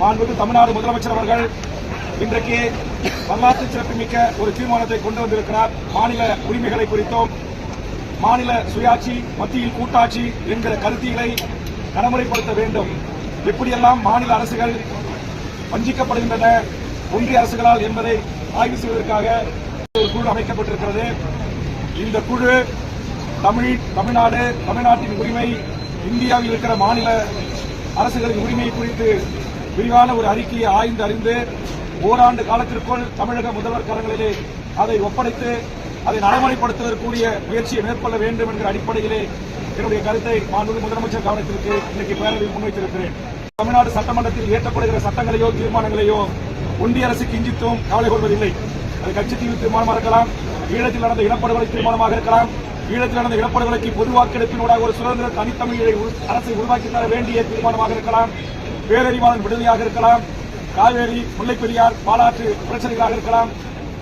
மாண்புமிகு தமிழ்நாடு முதலமைச்சர் அவர்கள் இன்றைக்கு வரலாற்று சிறப்புமிக்க ஒரு தீர்மானத்தை கொண்டு வந்திருக்கிறார். மாநில உரிமைகளை குறித்தும். மாநில சுயாட்சி மத்தியில் கூட்டாட்சி என்கிற கருத்தியலை நடைமுறைப்படுத்த வேண்டும். எப்படியெல்லாம் மாநில அரசுகள் வஞ்சிக்கப்படுகின்றன ஒன்றிய அரசுகளால் என்பதை ஆய்வு செய்வதற்காக ஒரு குழு அமைக்கப்பட்டிருக்கிறது. இந்த குழு தமிழ் தமிழ்நாடு தமிழ்நாட்டின் உரிமை இந்தியாவில் இருக்கிற மாநில அரசுகளின் உரிமை குறித்து விரிவான ஒரு அறிக்கையை ஆய்ந்து அறிந்து ஓராண்டு காலத்திற்குள் தமிழக முதல்வர் கரங்களிலே அதை ஒப்படைத்து அதை நடைமுறைப்படுத்துவதற்குரிய முயற்சியை மேற்கொள்ள வேண்டும் என்கிற அடிப்படையிலே என்னுடைய கருத்தை மாண்புமிகு முதலமைச்சர் கவனத்திற்கு இன்றைக்கு பேரவையில் முன்வைத்திருக்கிறேன். தமிழ்நாடு சட்டமன்றத்தில் இயற்றப்படுகிற சட்டங்களையோ தீர்மானங்களையோ ஒன்றிய அரசுக்கு கிஞ்சித்தும் கவலை கொள்வதில்லை. அது கட்சி தீர்வு தீர்மானமாக இருக்கலாம் ஈழத்தில் நடந்த இனப்படுகொலை தீர்மானமாக இருக்கலாம் ஈழத்தில் நடந்த இனப்படுகொலைக்கு பொதுவாக்கெடுப்பினூடாக ஒரு சுதந்திர தனித்தமிழை அரசை உருவாக்கி தர வேண்டிய தீர்மானமாக இருக்கலாம். பேரறிவாளன் விடுதலையாக இருக்கலாம் காவேரி முல்லைப்பெரியார் பாலாற்று பிரச்சனைகளாக இருக்கலாம்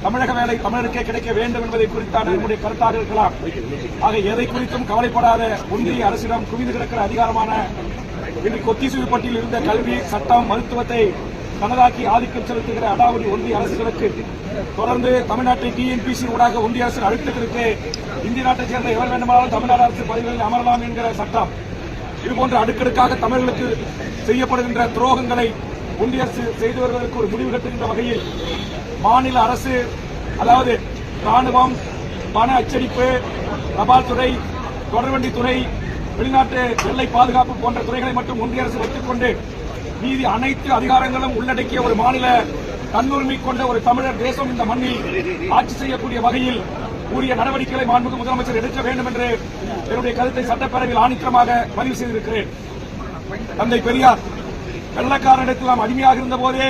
தமிழக வேலை தமிழருக்கே கிடைக்க வேண்டும் என்பதை குறித்தான நம்முடைய கருத்தாக இருக்கலாம். ஆக எதை குறித்தும் கவலைப்படாத ஒன்றிய அரசிடம் குவிந்து கிடக்கிற அதிகாரமான இன்றைக்கு ஒத்திசைவு பட்டியலில் இருந்த கல்வி சட்டம் மருத்துவத்தை தனதாக்கி ஆதிக்கம் செலுத்துகிற அடாவடி ஒன்றிய அரசுகளுக்கு தொடர்ந்து தமிழ்நாட்டை டிஎன்பிசி ஊடாக ஒன்றிய அரசு அழுத்தத்திற்கு இந்திய நாட்டைச் சேர்ந்த எவர் வேண்டுமானாலும் தமிழ்நாடு அரசு பதவிகளில் அமரலாம் என்கிற சட்டம் இதுபோன்ற அடுக்கடுக்காக தமிழர்களுக்கு செய்யப்படுகின்ற துரோகங்களை ஒன்றிய அரசு செய்து வருவதற்கு ஒரு முடிவு கட்டுகின்ற வகையில் மாநில அரசு அதாவது ராணுவம் பண அச்சடிப்பு தபால் துறை தொடர்வண்டி துறை வெளிநாட்டு எல்லை பாதுகாப்பு போன்ற துறைகளை மட்டும் ஒன்றிய அரசு வைத்துக் கொண்டு மீதி அனைத்து அதிகாரங்களும் உள்ளடக்கிய ஒரு மாநில தன்னுரிமை கொண்ட ஒரு தமிழர் தேசம் இந்த மண்ணில் ஆட்சி செய்யக்கூடிய வகையில் உரிய நடவடிக்கைகளை மாண்புமிகு முதலமைச்சர் எடுக்க வேண்டும் என்று என்னுடைய கருத்தை சட்டப்பேரவையில் ஆணித்தரமாக பதிவு செய்திருக்கிறேன். தந்தை பெரியார் வெள்ளக்காரனிடத்தில் நாம் அடிமையாக இருந்த போதே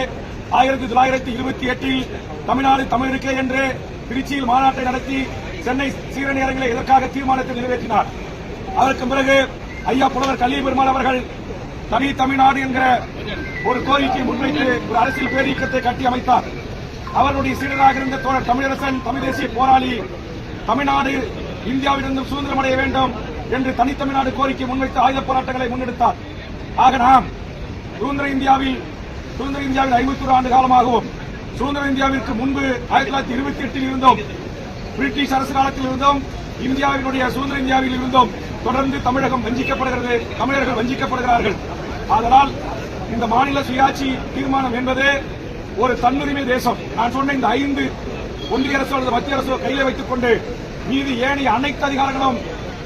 ஆயிரத்தி தொள்ளாயிரத்தி இருபத்தி எட்டில் தமிழ்நாடு தமிழருக்கே என்று திருச்சியில் மாநாட்டை நடத்தி சென்னை சீரணி அரங்கிலே இதற்காக தீர்மானத்தை நிறைவேற்றினார். அதற்கு பிறகு ஐயா புலவர் கல்வி பெருமாள் அவர்கள் தனி தமிழ்நாடு என்கிற ஒரு கோரிக்கையை முன்வைத்து ஒரு அரசியல் பேரியக்கத்தை கட்டி அமைத்தார். அவருடைய சீடராக இருந்த தோழர் தமிழரசன் தமிழ் தேசிய போராளி தமிழ்நாடு இந்தியாவிலிருந்து சுதந்திரம் அடைய வேண்டும் என்று தனித்தமிழ்நாடு கோரிக்கை முன்வைத்து ஆயுத போராட்டங்களை முன்னெடுத்தார். ஆக நாம் சுதந்திர இந்தியாவில் சுதந்திர இந்தியாவில் ஐம்பத்தி ஆண்டு காலமாகவும் சுதந்திர இந்தியாவிற்கு முன்பு ஆயிரத்தி தொள்ளாயிரத்தி இருபத்தி எட்டில் இருந்தோம் பிரிட்டிஷ் அரசு காலத்தில் இருந்தோம் இந்தியாவினுடைய சுதந்திர இந்தியாவில் இருந்தோம் தொடர்ந்து தமிழகம் வஞ்சிக்கப்படுகிறது தமிழர்கள் வஞ்சிக்கப்படுகிறார்கள். அதனால் இந்த மாநில சுயாட்சி தீர்மானம் என்பது ஒரு தன்னுரிமை தேசம். நான் சொன்ன இந்த ஐந்து ஒன்றிய அரசோ அல்லது மத்திய அரசு கையில வைத்துக் கொண்டு மீது ஏனைய அனைத்து அதிகாரங்களும்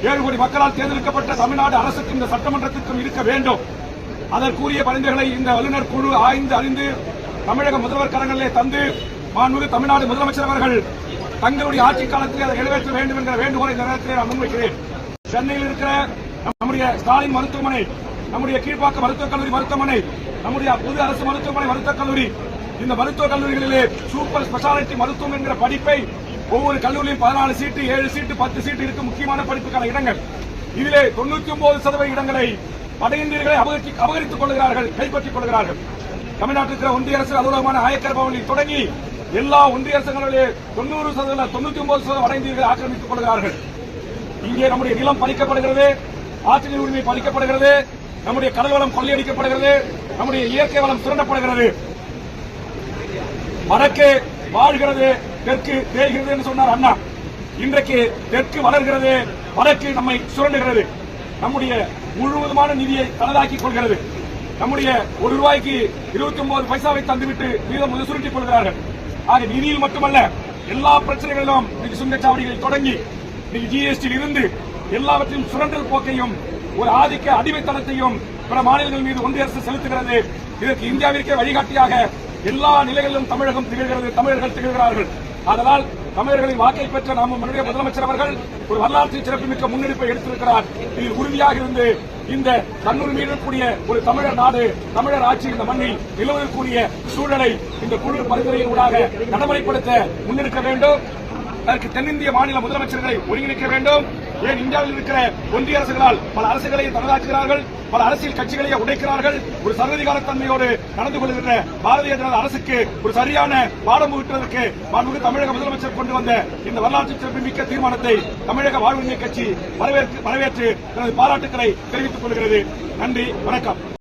ஏழு கோடி மக்களால் தேர்ந்தெடுக்கப்பட்ட தமிழ்நாடு அரசுக்கும் இந்த சட்டமன்றத்திற்கும் இருக்க வேண்டும். அதற்குரிய பரிந்துரைகளை இந்த வல்லுநர் குழு ஆய்ந்து அறிந்து தமிழக முதல்வர் கரங்களிலே தந்து மாண்புமிகு தமிழ்நாடு முதலமைச்சர் அவர்கள் தங்களுடைய ஆட்சி காலத்தில் அதை நிறைவேற்ற வேண்டும் என்ற வேண்டுகோளை இந்த நேரத்தில் நான் முன்வைக்கிறேன். சென்னையில் இருக்கிற நம்முடைய ஸ்டாலின் மருத்துவமனை நம்முடைய கீழ்ப்பாக்க மருத்துவக் கல்லூரி மருத்துவமனை நம்முடைய புது அரசு மருத்துவமனை மருத்துவக் கல்லூரி இந்த மருத்துவக் கல்லூரிகளிலே சூப்பர் ஸ்பெஷாலிட்டி மருத்துவம் என்கிற படிப்பை ஒவ்வொரு கல்லூரியிலும் பதினாலு சீட்டு ஏழு சீட்டு பத்து சீட்டு இருக்கு முக்கியமான படிப்புக்கான இடங்கள். இதிலே தொண்ணூத்தி ஒன்பது சதவீத இடங்களை வட இந்தியர்களை அபகரித்து அபகரித்துக் கொள்கிறார்கள் கைப்பற்றிக் கொள்கிறார்கள். தமிழ்நாட்டில் இருக்கிற ஒன்றிய அரசு அலுவலகமான ஆயக்கர் பவனில் தொடங்கி எல்லா ஒன்றிய அரசுகளிலே தொண்ணூறு சதவீதம் தொண்ணூத்தி ஒன்பது சதவீதம் வட ஆக்கிரமித்துக் கொள்கிறார்கள். இங்கே நம்முடைய நிலம் பறிக்கப்படுகிறது ஆற்றின் உரிமை பறிக்கப்படுகிறது நம்முடைய கடல் வளம் கொள்ளையடிக்கப்படுகிறது நம்முடைய இயற்கை வளம் சுரண்டப்படுகிறது. வடக்கு வாழ்கிறது தெற்கு தேய்கிறது என்று சொன்னார் அண்ணா. இன்றைக்கு தெற்கு வளர்கிறது வடக்கு நம்மை சுரண்டுகிறது. நம்முடைய முழுவதுமான நிதியை தனதாக்கிக் கொள்கிறது. நம்முடைய ஒரு ரூபாய்க்கு இருபத்தி ஒன்பது பைசாவை தந்துவிட்டு மீதம் வந்து சுருட்டிக் கொள்கிறார்கள். ஆக நிதியில் மட்டுமல்ல எல்லா பிரச்சனைகளிலும் இன்னைக்கு சுங்கச்சாவடிகளில் தொடங்கி இன்னைக்கு ஜிஎஸ்டியில் இருந்து எல்லாவற்றையும் சுரண்டல் போக்கையும் ஒரு ஆதிக்க அடிமைத்தனத்தையும் பிற மாநிலங்கள் மீது ஒன்றிய அரசு செலுத்துகிறது. இதற்கு இந்தியாவிற்கே வழிகாட்டியாக எல்லா நிலைகளிலும் தமிழகம் திகழ்கிறது தமிழர்கள் திகழ்கிறார்கள். அதனால் தமிழர்களின் வாக்கை பெற்ற நாம மன்னிய முதலமைச்சர் அவர்கள் ஒரு வரலாற்று சிறப்புமிக்க முன்னெடுப்பை எடுத்திருக்கிறார். இதில் உறுதியாக இருந்து இந்த தன்னுரிமை இருக்கக்கூடிய ஒரு தமிழர் நாடு தமிழர் ஆட்சி இந்த மண்ணில் நிலவக்கூடிய சூழலை இந்த குழு பரிந்துரையினூடாக நடைமுறைப்படுத்த முன்னெடுக்க வேண்டும். அதற்கு தென்னிந்திய மாநில முதலமைச்சர்களை ஒருங்கிணைக்க வேண்டும். ஏன் இந்தியாவில் இருக்கிற ஒன்றிய அரசுகளால் பல அரசுகளை தனதாக்குகிறார்கள் பல அரசியல் கட்சிகளை உடைக்கிறார்கள் ஒரு சர்வதிகாரத்தன்மையோடு நடந்து கொள்கின்ற பாரதிய ஜனதா அரசுக்கு ஒரு சரியான பாடம் விட்டுவதற்கு மாண்புமிகு தமிழக முதலமைச்சர் கொண்டு வந்த இந்த வரலாற்று சிறப்புமிக்க தீர்மானத்தை தமிழக வாழ்வுரிமை கட்சி வரவேற்று வரவேற்று தனது பாராட்டுக்களை தெரிவித்துக் கொள்கிறது. நன்றி வணக்கம்.